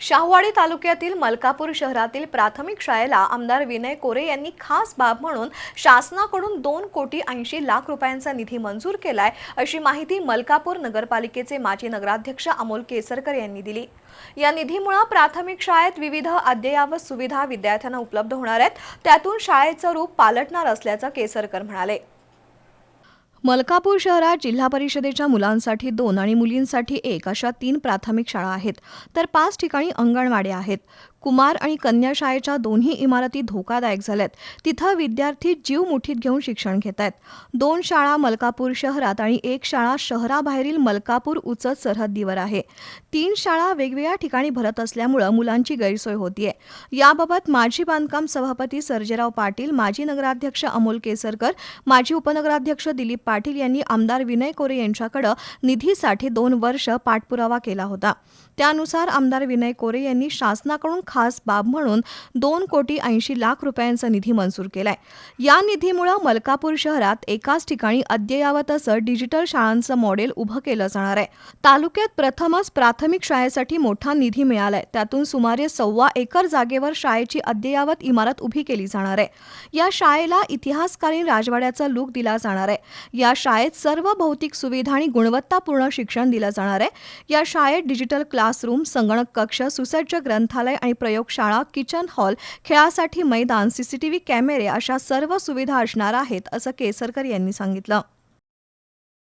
शाहवाडी तालुक्यातील मलकापूर शहरातील प्राथमिक शाळेला आमदार विनय कोरे यांनी खास बाब म्हणून शासनाकडून दोन कोटी ऐंशी लाख रुपयांचा निधी मंजूर केलाय अशी माहिती मलकापूर नगरपालिकेचे माजी नगराध्यक्ष अमोल केसरकर यांनी दिली. या निधीमुळे प्राथमिक शाळेत विविध अद्ययावत सुविधा विद्यार्थ्यांना उपलब्ध होणार आहेत. त्यातून शाळेचं रूप पालटणार असल्याचं केसरकर म्हणाले. मलकापूर शहरात जिल्हा परिषदेच्या मुलांसाठी दोन आणि मुलींसाठी एक अशा तीन प्राथमिक शाळा आहेत. तर पाच ठिकाणी अंगणवाड्या आहेत. कुमार आणि कन्या शाळेच्या दोन्ही इमारती धोकादायक झाल्यात. तिथं विद्यार्थी जीव मुठीत घेऊन शिक्षण घेत आहेत दोन शाळा मलकापूर शहरात आणि एक शाळा शहराबाहेरील मलकापूर उचत सरहद्दीवर आहे. तीन शाळा वेगवेगळ्या ठिकाणी भरत असल्यामुळं मुलांची गैरसोय होतीये. याबाबत माजी बांधकाम सभापती सर्जेराव पाटील माजी नगराध्यक्ष अमोल केसरकर माजी उपनगराध्यक्ष दिलीप पाटील यांनी आमदार विनय कोरे यांच्याकडे निधीसाठी दोन वर्ष पाठपुरावा केला होता. त्यानुसार आमदार विनय कोरे यांनी शासनाकडून खास बाब म्हणून दोन कोटी ऐंशी लाख रुपयांचा निधी मंजूर केलाय. या निधीमुळे मलकापूर शहरात एकाच ठिकाणी अद्ययावत असं डिजिटल शाळांचं मॉडेल उभं केलं जाणार आहे. तालुक्यात प्रथमच प्राथमिक शाळेसाठी मोठा निधी मिळालाय. त्यातून सुमारे सव्वा एकर जागेवर शाळेची अद्ययावत इमारत उभी केली जाणार आहे. या शाळेला इतिहासकालीन राजवाड्याचा लूक दिला जाणार आहे. या शाळेत सर्व भौतिक सुविधा आणि गुणवत्तापूर्ण शिक्षण दिलं जाणार आहे. या शाळेत डिजिटल क्लासरूम संगणक कक्ष सुसज्ज ग्रंथालय आणि प्रयोगशाळा किचन हॉल खेळासाठी मैदान सीसीटीव्ही कॅमेरे अशा सर्व सुविधा असणार आहेत असं केसरकर यांनी सांगितलं.